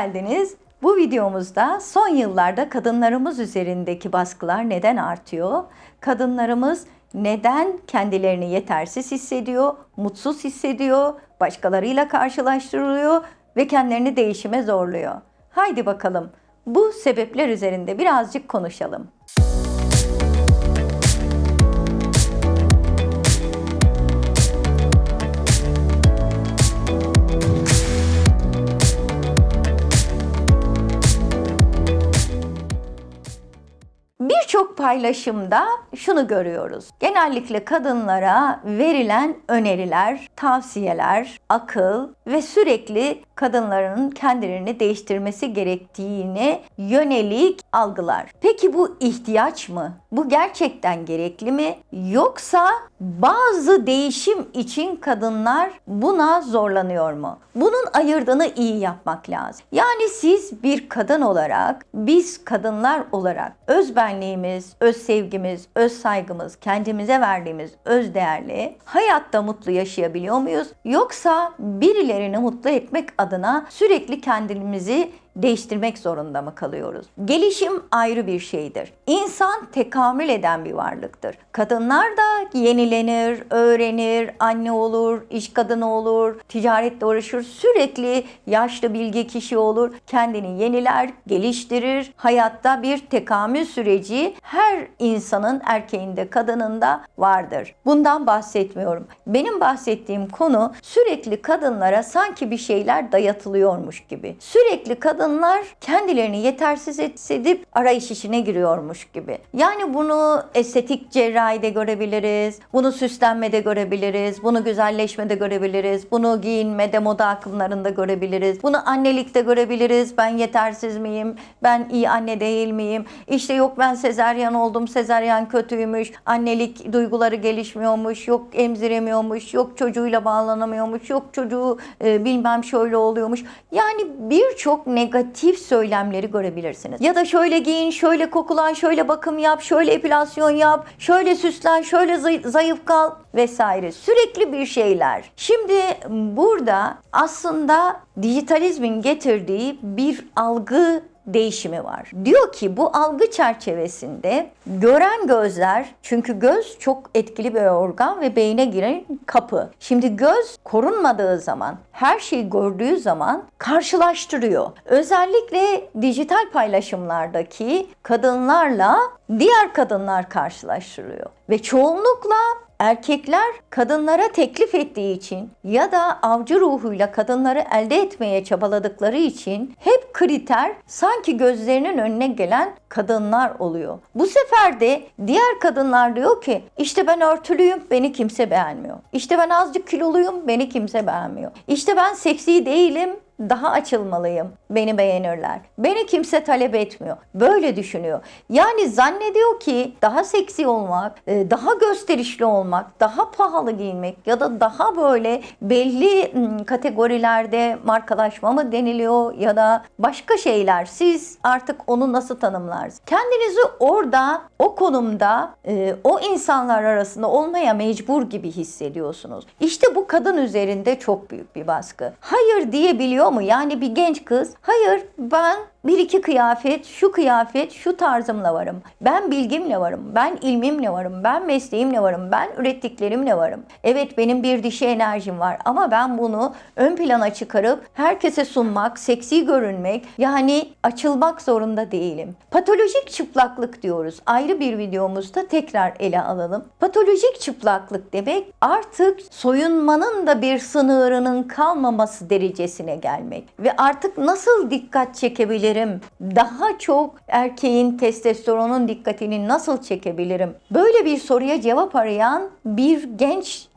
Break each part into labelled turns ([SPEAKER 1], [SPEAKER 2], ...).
[SPEAKER 1] Geldiniz. Bu videomuzda son yıllarda kadınlarımız üzerindeki baskılar neden artıyor? Kadınlarımız neden kendilerini yetersiz hissediyor, mutsuz hissediyor, başkalarıyla karşılaştırılıyor ve kendilerini değişime zorluyor? Haydi bakalım bu sebepler üzerinde birazcık konuşalım. Birçok paylaşımda şunu görüyoruz. Genellikle kadınlara verilen öneriler, tavsiyeler, akıl ve sürekli kadınların kendilerini değiştirmesi gerektiğine yönelik algılar. Peki bu ihtiyaç mı? Bu gerçekten gerekli mi? Yoksa bazı değişim için kadınlar buna zorlanıyor mu? Bunun ayırdığını iyi yapmak lazım. Yani siz bir kadın olarak, biz kadınlar olarak özbenliğimiz, öz sevgimiz, öz saygımız, kendimize verdiğimiz öz değerli hayatta mutlu yaşayabiliyor muyuz? Yoksa birilerini mutlu etmek adına sürekli kendimizi değiştirmek zorunda mı kalıyoruz? Gelişim ayrı bir şeydir. İnsan tekamül eden bir varlıktır. Kadınlar da yenilenir, öğrenir, anne olur, iş kadını olur, ticaretle uğraşır, sürekli yaşlı bilge kişi olur, kendini yeniler, geliştirir. Hayatta bir tekamül süreci her insanın erkeğinde, kadınında vardır. Bundan bahsetmiyorum. Benim bahsettiğim konu sürekli kadınlara sanki bir şeyler dayatılıyormuş gibi. Sürekli kadın kadınlar kendilerini yetersiz hissedip arayış işine giriyormuş gibi. Yani bunu estetik cerrahide görebiliriz, bunu süslenmede görebiliriz, bunu güzelleşmede görebiliriz, bunu giyinmede, moda akımlarında görebiliriz, bunu annelikte görebiliriz. Ben yetersiz miyim? Ben iyi anne değil miyim? İşte yok ben sezeryan oldum, sezeryan kötüymüş, annelik duyguları gelişmiyormuş, yok emziremiyormuş, yok çocuğuyla bağlanamıyormuş, yok çocuğu e, bilmem şöyle oluyormuş. Yani birçok negatif negatif söylemleri görebilirsiniz. Ya da şöyle giyin, şöyle kokulan, şöyle bakım yap, şöyle epilasyon yap, şöyle süslen, şöyle zayıf kal vesaire. Sürekli bir şeyler. Şimdi burada aslında dijitalizmin getirdiği bir algı değişimi var. Diyor ki bu algı çerçevesinde gören gözler çünkü göz çok etkili bir organ ve beyne giren kapı. Şimdi göz korunmadığı zaman her şeyi gördüğü zaman karşılaştırıyor. Özellikle dijital paylaşımlardaki kadınlarla diğer kadınlar karşılaştırıyor. Ve çoğunlukla erkekler kadınlara teklif ettiği için ya da avcı ruhuyla kadınları elde etmeye çabaladıkları için hep kriter sanki gözlerinin önüne gelen kadınlar oluyor. Bu sefer de diğer kadınlar diyor ki işte ben örtülüyüm beni kimse beğenmiyor. İşte ben azıcık kiloluyum beni kimse beğenmiyor. İşte ben seksi değilim daha açılmalıyım. Beni beğenirler. Beni kimse talep etmiyor. Böyle düşünüyor. Yani zannediyor ki daha seksi olmak, e, daha gösterişli olmak, daha pahalı giyinmek ya da daha böyle belli kategorilerde markalaşma mı deniliyor ya da başka şeyler. Siz artık onu nasıl tanımlarsınız? Kendinizi orada, o konumda, e, o insanlar arasında olmaya mecbur gibi hissediyorsunuz. İşte bu kadın üzerinde çok büyük bir baskı. Hayır diyebiliyor mu? Yani bir genç kız hayır ben bir iki kıyafet, şu kıyafet, şu tarzımla varım. Ben bilgimle varım, ben ilmimle varım, ben mesleğimle varım, ben ürettiklerimle varım. Evet benim bir dişi enerjim var ama ben bunu ön plana çıkarıp herkese sunmak, seksi görünmek, yani açılmak zorunda değilim. Patolojik çıplaklık diyoruz. Ayrı bir videomuzda tekrar ele alalım. Patolojik çıplaklık demek artık soyunmanın da bir sınırının kalmaması derecesine gelmek ve artık nasıl dikkat çekebilir çekebilirim? Daha çok erkeğin testosteronun dikkatini nasıl çekebilirim? Böyle bir soruya cevap arayan bir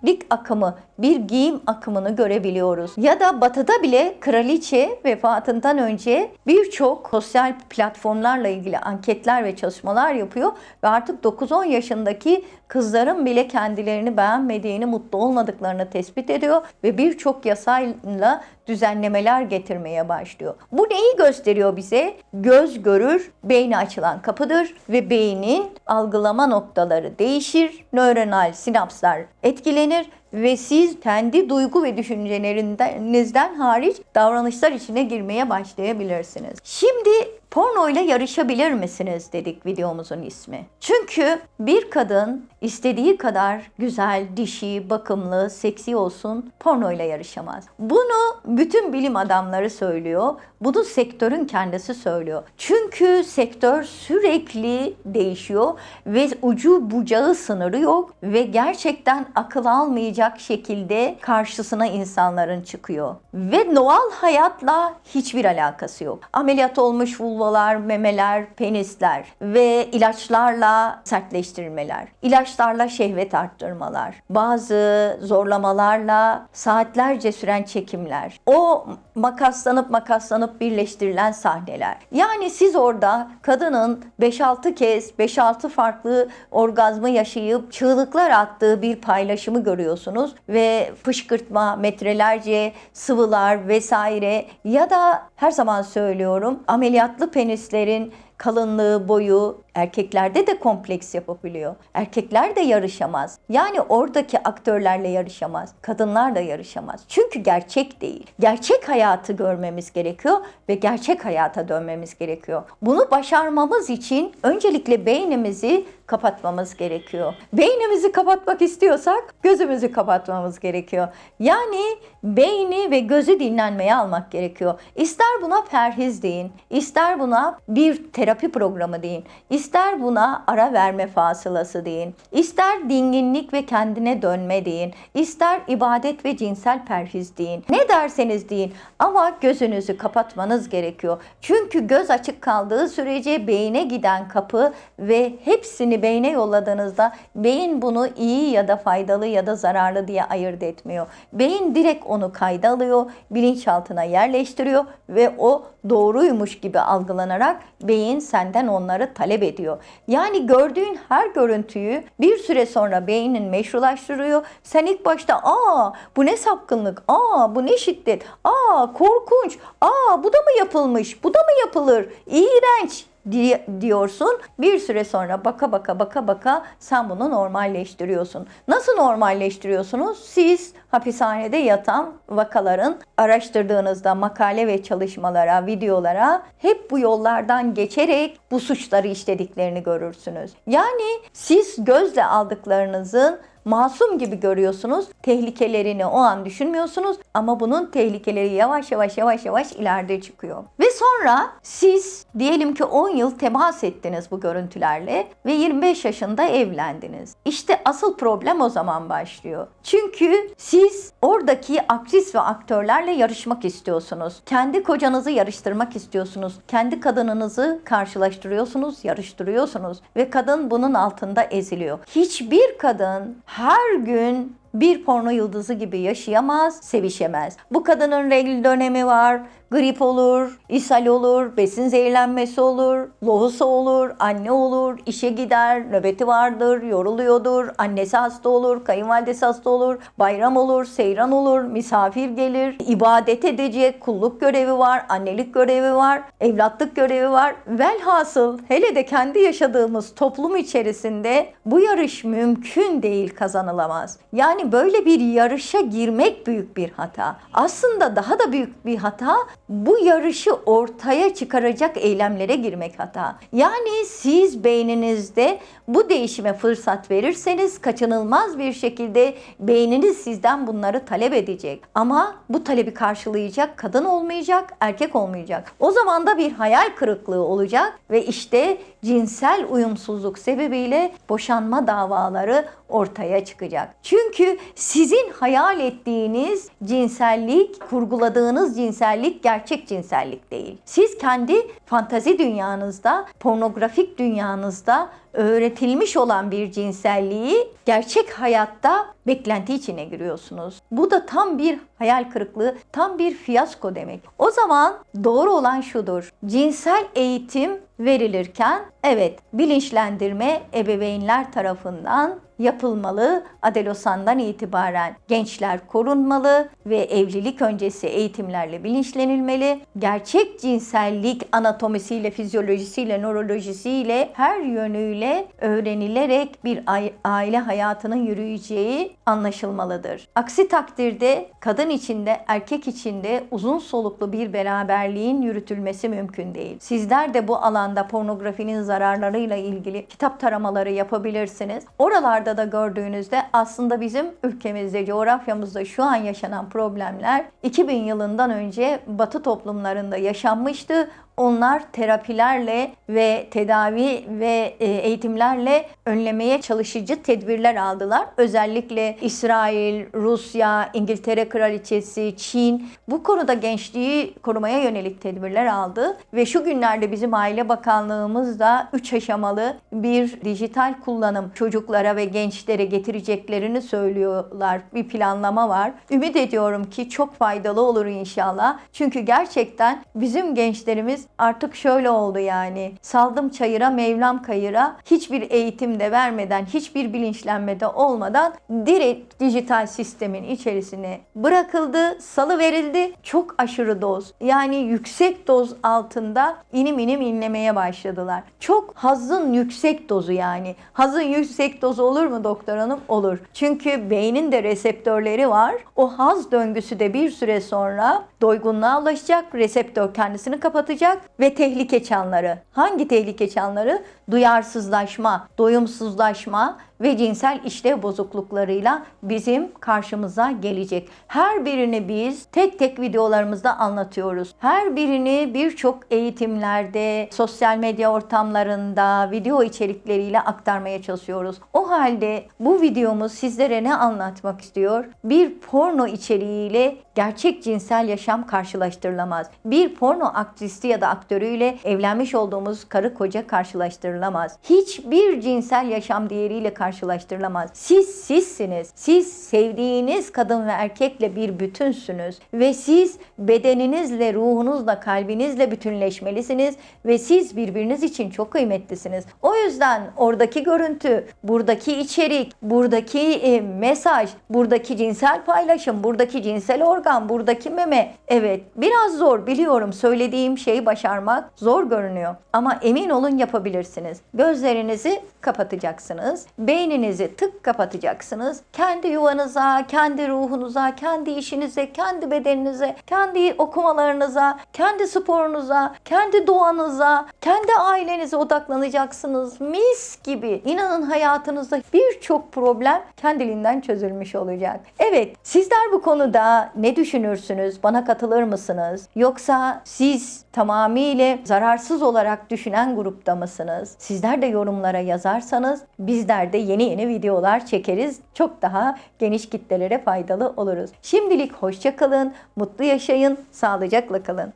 [SPEAKER 1] gençlik akımı, bir giyim akımını görebiliyoruz. Ya da batıda bile kraliçe vefatından önce birçok sosyal platformlarla ilgili anketler ve çalışmalar yapıyor ve artık 9-10 yaşındaki kızların bile kendilerini beğenmediğini, mutlu olmadıklarını tespit ediyor ve birçok yasayla düzenlemeler getirmeye başlıyor. Bu neyi gösteriyor bize? Göz görür, beyni açılan kapıdır ve beynin algılama noktaları değişir, nöronal sinapslar etkilenir ve siz kendi duygu ve düşüncelerinizden hariç davranışlar içine girmeye başlayabilirsiniz. Şimdi Porno ile yarışabilir misiniz dedik videomuzun ismi. Çünkü bir kadın istediği kadar güzel, dişi, bakımlı, seksi olsun porno ile yarışamaz. Bunu bütün bilim adamları söylüyor. Bunu sektörün kendisi söylüyor. Çünkü sektör sürekli değişiyor ve ucu bucağı sınırı yok ve gerçekten akıl almayacak şekilde karşısına insanların çıkıyor. Ve doğal hayatla hiçbir alakası yok. Ameliyat olmuş vulvalar, memeler, penisler ve ilaçlarla sertleştirmeler, ilaçlarla şehvet arttırmalar, bazı zorlamalarla saatlerce süren çekimler, o makaslanıp makaslanıp birleştirilen sahneler. Yani siz orada kadının 5-6 kez 5-6 farklı orgazmı yaşayıp çığlıklar attığı bir paylaşımı görüyorsunuz ve fışkırtma, metrelerce sıvılar vesaire ya da her zaman söylüyorum ameliyatlı penislerin kalınlığı, boyu erkeklerde de kompleks yapabiliyor. Erkekler de yarışamaz. Yani oradaki aktörlerle yarışamaz. Kadınlar da yarışamaz. Çünkü gerçek değil. Gerçek hayatı görmemiz gerekiyor ve gerçek hayata dönmemiz gerekiyor. Bunu başarmamız için öncelikle beynimizi kapatmamız gerekiyor. Beynimizi kapatmak istiyorsak gözümüzü kapatmamız gerekiyor. Yani beyni ve gözü dinlenmeye almak gerekiyor. İster buna perhiz deyin, ister buna bir terapi programı deyin, buna ara verme fasılası deyin, ister dinginlik ve kendine dönme deyin, ister ibadet ve cinsel perhiz deyin. Ne derseniz deyin ama gözünüzü kapatmanız gerekiyor. Çünkü göz açık kaldığı sürece beyne giden kapı ve hepsini beyne yolladığınızda beyin bunu iyi ya da faydalı ya da zararlı diye ayırt etmiyor. Beyin direkt onu kayda alıyor, bilinçaltına yerleştiriyor ve o doğruymuş gibi algılanarak beyin senden onları talep ediyor. Yani gördüğün her görüntüyü bir süre sonra beynin meşrulaştırıyor. Sen ilk başta aa bu ne sapkınlık, aa bu ne şiddet, aa korkunç, aa bu da mı yapılmış, bu da mı yapılır, iğrenç diyorsun. Bir süre sonra baka baka baka baka sen bunu normalleştiriyorsun. Nasıl normalleştiriyorsunuz? Siz hapishanede yatan vakaların araştırdığınızda makale ve çalışmalara, videolara hep bu yollardan geçerek bu suçları işlediklerini görürsünüz. Yani siz gözle aldıklarınızın masum gibi görüyorsunuz. Tehlikelerini o an düşünmüyorsunuz ama bunun tehlikeleri yavaş yavaş yavaş yavaş ileride çıkıyor. Ve sonra siz diyelim ki 10 yıl temas ettiniz bu görüntülerle ve 25 yaşında evlendiniz. İşte asıl problem o zaman başlıyor. Çünkü siz oradaki aktris ve aktörlerle yarışmak istiyorsunuz. Kendi kocanızı yarıştırmak istiyorsunuz. Kendi kadınınızı karşılaştırıyorsunuz, yarıştırıyorsunuz ve kadın bunun altında eziliyor. Hiçbir kadın her gün bir porno yıldızı gibi yaşayamaz, sevişemez. Bu kadının regl dönemi var, grip olur, ishal olur, besin zehirlenmesi olur, lohusa olur, anne olur, işe gider, nöbeti vardır, yoruluyordur, annesi hasta olur, kayınvalidesi hasta olur, bayram olur, seyran olur, misafir gelir, ibadet edecek, kulluk görevi var, annelik görevi var, evlatlık görevi var. Velhasıl hele de kendi yaşadığımız toplum içerisinde bu yarış mümkün değil kazanılamaz. Yani böyle bir yarışa girmek büyük bir hata. Aslında daha da büyük bir hata bu yarışı ortaya çıkaracak eylemlere girmek hata. Yani siz beyninizde bu değişime fırsat verirseniz kaçınılmaz bir şekilde beyniniz sizden bunları talep edecek. Ama bu talebi karşılayacak kadın olmayacak, erkek olmayacak. O zaman da bir hayal kırıklığı olacak ve işte cinsel uyumsuzluk sebebiyle boşanma davaları ortaya çıkacak. Çünkü sizin hayal ettiğiniz cinsellik, kurguladığınız cinsellik gerçek cinsellik değil. Siz kendi fantazi dünyanızda, pornografik dünyanızda öğretilmiş olan bir cinselliği gerçek hayatta beklenti içine giriyorsunuz. Bu da tam bir hayal kırıklığı, tam bir fiyasko demek. O zaman doğru olan şudur. Cinsel eğitim verilirken evet bilinçlendirme ebeveynler tarafından yapılmalı. Adelosan'dan itibaren gençler korunmalı ve evlilik öncesi eğitimlerle bilinçlenilmeli. Gerçek cinsellik anatomisiyle, fizyolojisiyle, nörolojisiyle her yönüyle öğrenilerek bir ai- aile hayatının yürüyeceği anlaşılmalıdır. Aksi takdirde kadın içinde, erkek içinde uzun soluklu bir beraberliğin yürütülmesi mümkün değil. Sizler de bu alanda pornografinin zararlarıyla ilgili kitap taramaları yapabilirsiniz. Oralarda da gördüğünüzde aslında bizim ülkemizde, coğrafyamızda şu an yaşanan problemler 2000 yılından önce Batı toplumlarında yaşanmıştı. Onlar terapilerle ve tedavi ve e, eğitimlerle önlemeye çalışıcı tedbirler aldılar. Özellikle İsrail, Rusya, İngiltere Kraliçesi, Çin bu konuda gençliği korumaya yönelik tedbirler aldı ve şu günlerde bizim Aile Bakanlığımız da 3 aşamalı bir dijital kullanım çocuklara ve gençlere getireceklerini söylüyorlar. Bir planlama var. Ümit ediyorum ki çok faydalı olur inşallah. Çünkü gerçekten bizim gençlerimiz artık şöyle oldu yani. Saldım çayıra, Mevlam kayıra. Hiçbir eğitim de vermeden, hiçbir bilinçlenmede olmadan direkt dijital sistemin içerisine bırakıldı, salı verildi. Çok aşırı doz. Yani yüksek doz altında inim inim inlemeye başladılar. Çok hazın yüksek dozu yani. Hazın yüksek dozu olur mu doktor hanım? Olur. Çünkü beynin de reseptörleri var. O haz döngüsü de bir süre sonra doygunluğa ulaşacak. Reseptör kendisini kapatacak ve tehlike çanları. Hangi tehlike çanları? Duyarsızlaşma, doyumsuzlaşma ve cinsel işlev bozukluklarıyla bizim karşımıza gelecek. Her birini biz tek tek videolarımızda anlatıyoruz. Her birini birçok eğitimlerde, sosyal medya ortamlarında, video içerikleriyle aktarmaya çalışıyoruz. O halde bu videomuz sizlere ne anlatmak istiyor? Bir porno içeriğiyle gerçek cinsel yaşam karşılaştırılamaz. Bir porno aktristi ya da aktörüyle evlenmiş olduğumuz karı koca karşılaştırılamaz. Hiçbir cinsel yaşam diğeriyle karşılaştırılamaz. Siz sizsiniz. Siz sevdiğiniz kadın ve erkekle bir bütünsünüz ve siz bedeninizle, ruhunuzla, kalbinizle bütünleşmelisiniz ve siz birbiriniz için çok kıymetlisiniz. O yüzden oradaki görüntü, buradaki içerik, buradaki e, mesaj, buradaki cinsel paylaşım, buradaki cinsel organ, buradaki meme evet biraz zor biliyorum söylediğim şeyi başarmak zor görünüyor ama emin olun yapabilirsiniz. Gözlerinizi kapatacaksınız. Beyninizi tık kapatacaksınız. Kendi yuvanıza, kendi ruhunuza, kendi işinize, kendi bedeninize, kendi okumalarınıza, kendi sporunuza, kendi doğanıza, kendi ailenize odaklanacaksınız. Mis gibi. İnanın hayatınızda birçok problem kendiliğinden çözülmüş olacak. Evet, sizler bu konuda ne düşünürsünüz? Bana katılır mısınız? Yoksa siz tamamıyla zararsız olarak düşünen grupta mısınız? Sizler de yorumlara yazarsanız bizler de yeni yeni videolar çekeriz. Çok daha geniş kitlelere faydalı oluruz. Şimdilik hoşça kalın, mutlu yaşayın, sağlıcakla kalın.